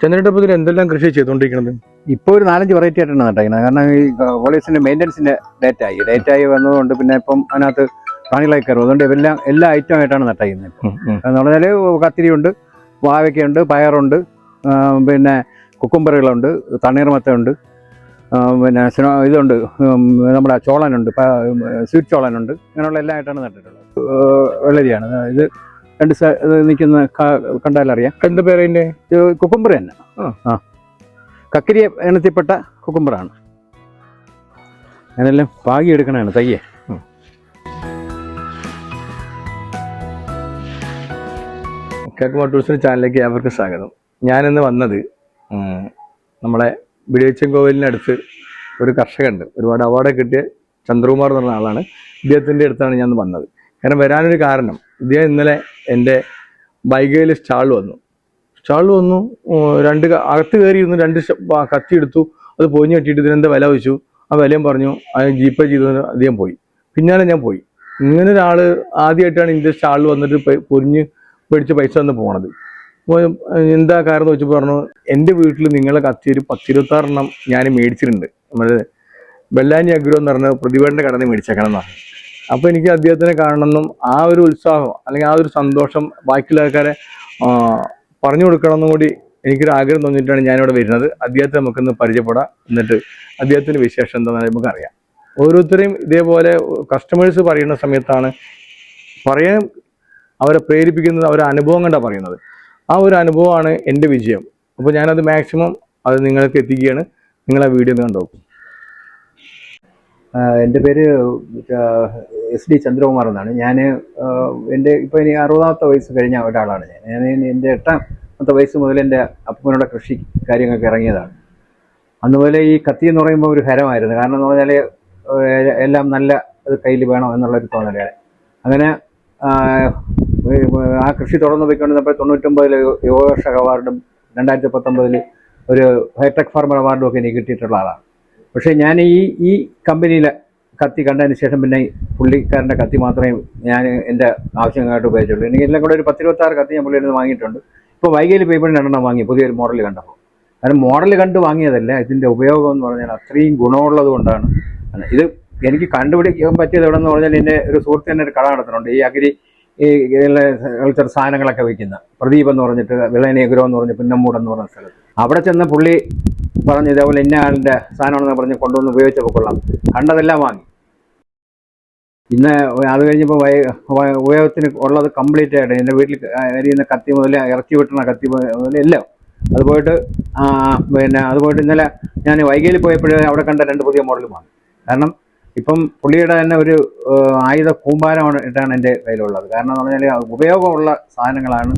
ചന്ദ്രന്റെ ഇതിൽ എന്തെല്ലാം കൃഷി ചെയ്തുകൊണ്ടിരിക്കുന്നത്? ഇപ്പോൾ ഒരു നാലഞ്ച് വെറൈറ്റി ആയിട്ടാണ് നട്ടേക്കുന്നത് കാരണം ഈ കോളേജിന്റെ മെയിന്റനൻസിന്റെ ഡേറ്റ ആയി. ഡേറ്റ ആയി വന്നതുകൊണ്ട് പിന്നെ ഇപ്പം അതിനകത്ത് പ്രാണികളായി കയറും. അതുകൊണ്ട് എല്ലാം എല്ലാ ഐറ്റം ആയിട്ടാണ് നട്ടേക്കുന്നത് എന്ന് പറഞ്ഞാൽ കത്തിരിയുണ്ട് വാവയ്ക്കുണ്ട് പയറുണ്ട് പിന്നെ കുക്കുംബറുകളുണ്ട് തണ്ണീർമത്തയുണ്ട് പിന്നെ സിനോ ഇതുണ്ട് നമ്മുടെ ചോളനുണ്ട് സ്വീറ്റ് ചോളനുണ്ട്. ഇങ്ങനെയുള്ള എല്ലാം ആയിട്ടാണ് നട്ടിട്ടുള്ളത്. വെള്ളരിയാണ്. ഇത് രണ്ട് നിൽക്കുന്ന കണ്ടാലറിയാം എന്ത് പേര് അതിന്റെ? കുക്കുംബർ തന്നെ. ആ. കക്കിരിയ ഇനത്തിൽപ്പെട്ട കുക്കുംബറാണ്. അതിനെല്ലാം പാകി എടുക്കണതാണ് തയ്യെ. കേക്ക് മോട്ടോഴ്സിന്റെ ചാനലിലേക്ക് ഏവർക്കും സ്വാഗതം. ഞാനിന്ന് വന്നത് നമ്മളെ ബിഡിയച്ചൻ കോവിലിനടുത്ത് ഒരു കർഷകനുണ്ട്. ഒരുപാട് അവാർഡ് കിട്ടിയ ചന്ദ്രകുമാർ എന്നുള്ള ആളാണ്. ഇദ്ദേഹത്തിന്റെ അടുത്താണ് ഞാൻ വന്നത്. കാരണം വരാനൊരു കാരണം ഇദ്ദേഹം ഇന്നലെ എന്റെ ബൈഗയിൽ സ്റ്റാൾ വന്നു. സ്റ്റാൾ വന്നു രണ്ട് അകത്ത് കയറിയിരുന്നു രണ്ട് കത്തി എടുത്തു അത് പൊഞ്ഞ് കെട്ടിയിട്ട് ഇതിനെന്താ വില വെച്ചു ആ വിലയും പറഞ്ഞു അത് ജീപ്പേ ചെയ്തു അദ്ദേഹം പോയി. പിന്നാലെ ഞാൻ പോയി. ഇങ്ങനെ ഒരാൾ ആദ്യമായിട്ടാണ് ഇതിന്റെ സ്റ്റാളിൽ വന്നിട്ട് പൊരിഞ്ഞ് പേടിച്ച് പൈസ തന്ന് അപ്പോൾ എന്താ കാരണം എന്ന് വെച്ചപ്പോൾ പറഞ്ഞു എന്റെ വീട്ടിൽ നിങ്ങളെ കത്തി ഒരു പത്തിരുപത്താറെണ്ണം ഞാൻ മേടിച്ചിട്ടുണ്ട്. നമ്മൾ ബെല്ലാനി അഗ്രോ എന്ന് പറഞ്ഞ പ്രതിഭയുടെ കടന്ന് മേടിച്ചേക്കണം എന്നാണ് അപ്പോൾ എനിക്ക് അദ്ദേഹത്തിനെ കാണണമെന്നും ആ ഒരു ഉത്സാഹം അല്ലെങ്കിൽ ആ ഒരു സന്തോഷം ബാക്കിയുള്ള ആൾക്കാരെ പറഞ്ഞു കൊടുക്കണമെന്നും കൂടി എനിക്കൊരു ആഗ്രഹം തോന്നിയിട്ടാണ് ഞാനിവിടെ വരുന്നത്. അദ്ദേഹത്തെ നമുക്കൊന്ന് പരിചയപ്പെടാം. എന്നിട്ട് അദ്ദേഹത്തിന്റെ വിശേഷം എന്താണെന്ന് നമുക്കറിയാം. ഓരോരുത്തരെയും ഇതേപോലെ കസ്റ്റമേഴ്സ് പറയുന്ന സമയത്താണ് പറയാൻ അവരെ പ്രേരിപ്പിക്കുന്നത് അവരെ അനുഭവം കണ്ടാണ് പറയുന്നത്. ആ ഒരു അനുഭവമാണ് എന്റെ വിജയം. അപ്പോൾ ഞാനത് മാക്സിമം അത് നിങ്ങൾക്ക് എത്തിക്കുകയാണ്. നിങ്ങളെ വീഡിയോ കണ്ടു എന്റെ പേര് എസ് ഡി ചന്ദ്രകുമാർ എന്നാണ്. ഞാൻ എന്റെ ഇപ്പോൾ ഇനി അറുപതാമത്തെ വയസ്സ് കഴിഞ്ഞ ഒരാളാണ് ഞാൻ. ഞാൻ എന്റെ എട്ടാമത്തെ വയസ്സ് മുതൽ എന്റെ അപ്പനോടെ കൃഷി കാര്യങ്ങൾക്ക് ഇറങ്ങിയതാണ്. അന്ന് ഈ കത്തി എന്ന് പറയുമ്പോൾ ഒരു ഹരമായിരുന്നു. കാരണം എന്ന് പറഞ്ഞാൽ എല്ലാം നല്ല കയ്യിൽ വേണം എന്നുള്ളൊരു തോന്നലാണ്. അങ്ങനെ ആ കൃഷി തുടർന്ന് പോയിക്കൊണ്ടിരുന്നപ്പോൾ തൊണ്ണൂറ്റൊമ്പതിൽ യുവകർഷക അവാർഡും രണ്ടായിരത്തി പത്തൊമ്പതിൽ ഒരു ഹൈടെക് ഫാർമർ അവാർഡും ഒക്കെ എനിക്ക് കിട്ടിയിട്ടുള്ള ആളാണ്. പക്ഷേ ഞാൻ ഈ ഈ കമ്പനിയിലെ കത്തി കണ്ടതിന് ശേഷം പിന്നെ പുള്ളിക്കാരന്റെ കത്തി മാത്രമേ ഞാൻ എന്റെ ആവശ്യങ്ങൾക്കായിട്ട് ഉപയോഗിച്ചുള്ളൂ. എനിക്ക് എല്ലാം കൂടെ ഒരു പത്തിരുപത്താറ് കത്തി ഞാൻ പുള്ളിയിൽ നിന്ന് വാങ്ങിയിട്ടുണ്ട്. ഇപ്പോൾ വൈകയിൽ പേപ്പറിന് രണ്ടെണ്ണം വാങ്ങി പുതിയൊരു മോഡൽ കണ്ടപ്പോൾ. കാരണം മോഡൽ കണ്ട് വാങ്ങിയതല്ല ഇതിന്റെ ഉപയോഗം എന്ന് പറഞ്ഞാൽ അത്രയും ഗുണമുള്ളത് കൊണ്ടാണ്. ഇത് എനിക്ക് കണ്ടുപിടിക്കാൻ പറ്റിയത് എവിടെ എന്ന് പറഞ്ഞാൽ എന്റെ ഒരു സുഹൃത്ത് തന്നെ ഒരു കട നടത്തുന്നുണ്ട്. ഈ അഗ്രി ഈ കൾച്ചർ സാധനങ്ങളൊക്കെ വയ്ക്കുന്ന പ്രദീപ് എന്ന് പറഞ്ഞിട്ട് വിളയനേഗ്രോ എന്ന് പറഞ്ഞ് പിന്നമ്മൂടെന്ന് പറഞ്ഞ സ്ഥലത്ത്. അവിടെ ചെന്ന പുള്ളി പറഞ്ഞു ഇതേപോലെ ഇന്ന ആളിന്റെ സാധനമാണെന്ന് പറഞ്ഞ് കൊണ്ടുവന്ന് ഉപയോഗിച്ചപ്പോൾ കൊള്ളാം. കണ്ടതെല്ലാം വാങ്ങി. ഇന്ന് അത് കഴിഞ്ഞപ്പോൾ ഉപയോഗത്തിന് ഉള്ളത് കംപ്ലീറ്റ് ആയിട്ട് എന്റെ വീട്ടിൽ അരിയുന്ന കത്തി മുതൽ ഇറച്ചി വെട്ടുന്ന കത്തി മുതൽ എല്ലാം. അത് പോയിട്ട് പിന്നെ അത് പോയിട്ട് ഇന്നലെ ഞാൻ വൈകയിൽ പോയപ്പോഴേ അവിടെ കണ്ട രണ്ട് പുതിയ മോഡൽ വാങ്ങി. കാരണം ഇപ്പം പുള്ളിയുടെ തന്നെ ഒരു ആയുധ കൂമ്പാരമാണ് ഇട്ടാണ് എന്റെ കയ്യിലുള്ളത്. കാരണം എന്ന് പറഞ്ഞാൽ ഉപയോഗമുള്ള സാധനങ്ങളാണ്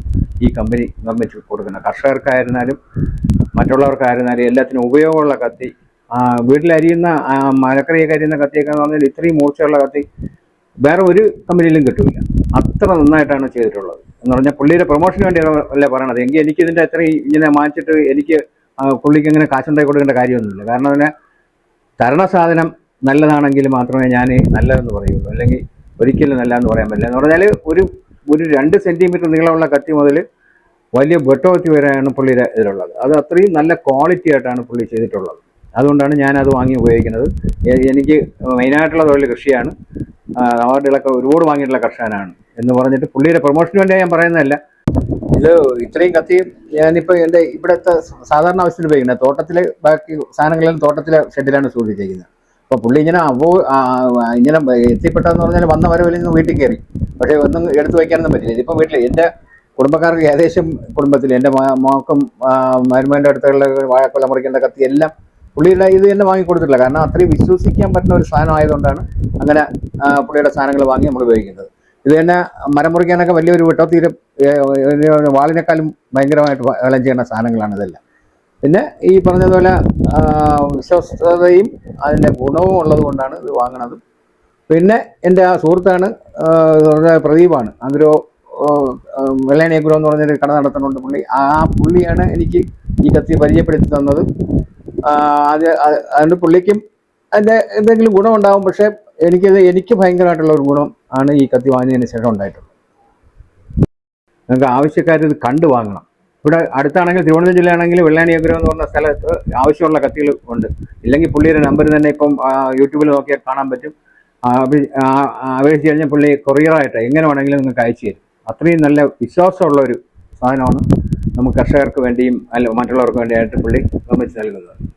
ഈ കമ്പനി നിർമ്മിച്ച് കൊടുക്കുന്നത്. കർഷകർക്കായിരുന്നാലും മറ്റുള്ളവർക്കായിരുന്നാലും എല്ലാത്തിനും ഉപയോഗമുള്ള കത്തി. വീട്ടിലരിയുന്ന മലക്കറിയൊക്കെ അരിയുന്ന കത്തിയൊക്കെ എന്ന് പറഞ്ഞാൽ ഇത്രയും മൂർച്ചയുള്ള കത്തി വേറെ ഒരു കമ്പനിയിലും കിട്ടില്ല അത്ര നന്നായിട്ടാണ് ചെയ്തിട്ടുള്ളത്. എന്ന് പറഞ്ഞാൽ പുള്ളിയുടെ പ്രൊമോഷന് വേണ്ടി അല്ലേ പറയണത്. എങ്കിൽ എനിക്ക് ഇതിന്റെ അത്രയും ഇങ്ങനെ മാനിച്ചിട്ട് എനിക്ക് പുള്ളിക്ക് ഇങ്ങനെ കാശുണ്ടാക്കി കൊടുക്കേണ്ട കാര്യമൊന്നുമില്ല. കാരണം അതിനെ തരണ സാധനം നല്ലതാണെങ്കിൽ മാത്രമേ ഞാൻ നല്ലതെന്ന് പറയുള്ളൂ. അല്ലെങ്കിൽ ഒരിക്കലും നല്ലതെന്ന് പറയാൻ പറ്റില്ല. എന്ന് പറഞ്ഞാൽ ഒരു ഒരു രണ്ട് സെന്റിമീറ്റർ നീളമുള്ള കത്തി മുതൽ വലിയ വെട്ടോത്തി വരെയാണ് പുള്ളിയുടെ ഇതിലുള്ളത്. അത് അത്രയും നല്ല ക്വാളിറ്റി ആയിട്ടാണ് പുള്ളി ചെയ്തിട്ടുള്ളത്. അതുകൊണ്ടാണ് ഞാനത് വാങ്ങി ഉപയോഗിക്കുന്നത്. എനിക്ക് മെയിനായിട്ടുള്ള തൊഴിൽ കൃഷിയാണ്. അവാർഡുകളൊക്കെ ഒരുപാട് വാങ്ങിയിട്ടുള്ള കർഷകനാണ് എന്ന് പറഞ്ഞിട്ട് പുള്ളിയുടെ പ്രൊമോഷന് വേണ്ടി ഞാൻ പറയുന്നതല്ല. ഇത് ഇത്രയും കത്തിയും ഞാനിപ്പോൾ എന്റെ ഇവിടുത്തെ സാധാരണ ആവശ്യത്തിന് ഉപയോഗിക്കുന്നത് തോട്ടത്തിൽ ബാക്കി സാധനങ്ങളെല്ലാം തോട്ടത്തിലെ ഷെഡിലാണ് സൂക്ഷിച്ചിരിക്കുന്നത് അപ്പോൾ പുള്ളി ഇങ്ങനെ അവോ ഇങ്ങനെ എത്തിപ്പെട്ടെന്ന് പറഞ്ഞാൽ വന്ന വരവിൽ നിന്ന് വീട്ടിൽ കയറി. പക്ഷേ ഒന്നും എടുത്തു വയ്ക്കാനൊന്നും പറ്റില്ല. ഇതിപ്പോൾ വീട്ടിൽ എന്റെ കുടുംബക്കാർക്ക് ഏകദേശം കുടുംബത്തിൽ എന്റെ മോക്കും മരുമേന്റെ അടുത്തുള്ള വാഴക്കൊല മുറിക്കേണ്ട കത്തി എല്ലാം പുള്ളിയുടെ ഇത് തന്നെ വാങ്ങി കൊടുത്തിട്ടില്ല. കാരണം അത്രയും വിശ്വസിക്കാൻ പറ്റുന്ന ഒരു സാധനം ആയതുകൊണ്ടാണ് അങ്ങനെ പുള്ളിയുടെ സാധനങ്ങൾ വാങ്ങി നമ്മൾ ഉപയോഗിക്കുന്നത്. ഇത് തന്നെ മരം മുറിക്കാനൊക്കെ വലിയൊരു വെട്ടത്തീരെ വാളിനേക്കാളും ഭയങ്കരമായിട്ട് വേളം ചെയ്യുന്ന സാധനങ്ങളാണ് ഇതെല്ലാം. പിന്നെ ഈ പറഞ്ഞതുപോലെ വിശ്വസ്തയും അതിന്റെ ഗുണവും ഉള്ളത് കൊണ്ടാണ് ഇത് വാങ്ങണത്. പിന്നെ എന്റെ ആ സുഹൃത്താണ് പ്രദീപാണ്. അഗ്രോ വെള്ളേണിയഗുരു എന്ന് പറഞ്ഞൊരു കട നടത്തുന്നുണ്ട് പുള്ളി. ആ പുള്ളിയാണ് എനിക്ക് ഈ കത്തി പരിചയപ്പെടുത്തി തന്നത്. അത് അതുകൊണ്ട് പുള്ളിക്കും അതിന്റെ എന്തെങ്കിലും ഗുണമുണ്ടാവും. പക്ഷേ എനിക്കത് എനിക്ക് ഭയങ്കരമായിട്ടുള്ള ഒരു ഗുണം ആണ് ഈ കത്തി വാങ്ങിയതിന് ശേഷം ഉണ്ടായിട്ടുള്ളത്. നിങ്ങൾക്ക് ആവശ്യക്കാരിത് കണ്ടു വാങ്ങണം. ഇവിടെ അടുത്താണെങ്കിൽ തിരുവനന്തപുരം ജില്ലയാണെങ്കിൽ വെള്ളാണിയപുരം എന്ന് പറഞ്ഞ സ്ഥലത്ത് ആവശ്യമുള്ള കത്തികൾ ഉണ്ട്. ഇല്ലെങ്കിൽ പുള്ളിയുടെ നമ്പർ തന്നെ ഇപ്പം യൂട്യൂബിൽ നോക്കിയാൽ കാണാൻ പറ്റും. അപേക്ഷിച്ച് കഴിഞ്ഞാൽ പുള്ളി കൊറിയറായിട്ട് എങ്ങനെ വേണമെങ്കിലും നിങ്ങൾക്ക് അയച്ചു തരും. അത്രയും നല്ല വിശ്വാസമുള്ളൊരു സാധനമാണ്. നമുക്ക് കർഷകർക്ക് വേണ്ടിയും അല്ല മറ്റുള്ളവർക്ക് വേണ്ടിയായിട്ട് പുള്ളി നിർമ്മിച്ച് നൽകുന്നത്.